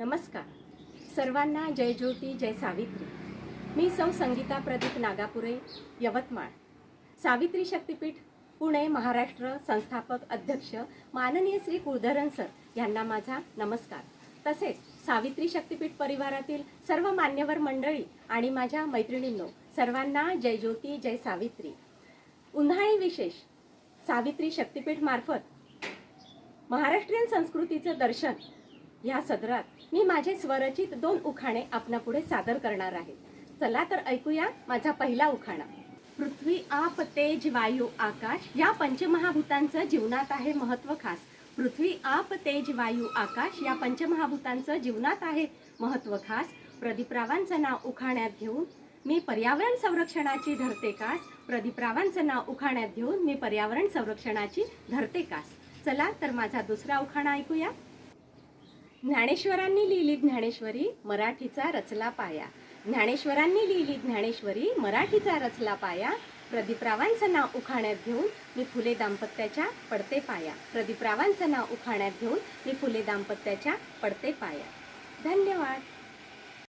नमस्कार. सर्वांना जय ज्योती जय सावित्री. मी सौ संगीता प्रदीप नागापुरे यवतमाळ. सावित्री शक्तीपीठ पुणे महाराष्ट्र संस्थापक अध्यक्ष माननीय श्री कुलधरन सर यांना माझा नमस्कार. तसेच सावित्री शक्तीपीठ परिवारातील सर्व मान्यवर मंडळी आणि माझ्या मैत्रिणींनो सर्वांना जय ज्योती जय सावित्री. उन्हाळी विशेष सावित्री शक्तीपीठ मार्फत महाराष्ट्रीयन संस्कृतीचं दर्शन या सदरात मी माझे स्वरचित दोन उखाणे आपणापुढे सादर करणार आहे. चला तर ऐकूया माझा पहिला उखाणा. पृथ्वी आप तेज वायू आकाश या पंचमहाभूतांचं जीवनात आहे महत्त्व खास. पृथ्वी आप तेज वायू आकाश या पंचमहाभूतांचं जीवनात आहे महत्त्व खास. प्रदीपरावांचं नाव उखाण्यात घेऊन मी पर्यावरण संरक्षणाची धरते कास प्रदीपरावांचं नाव उखाण्यात घेऊन मी पर्यावरण संरक्षणाची धरते कास चला तर माझा दुसरा उखाणा ऐकूया. ज्ञानेश्वरांनी लिहिली ज्ञानेश्वरी मराठीचा रचला पाया. ज्ञानेश्वरांनी लिहिली ज्ञानेश्वरी मराठीचा रचला पाया. प्रदीपरावांचं नाव उखाण्यात घेऊन मी फुले दाम्पत्याच्या पडते पाया. प्रदीपरावांचं नाव उखाण्यात घेऊन मी फुले दाम्पत्याच्या पडते पाया. धन्यवाद.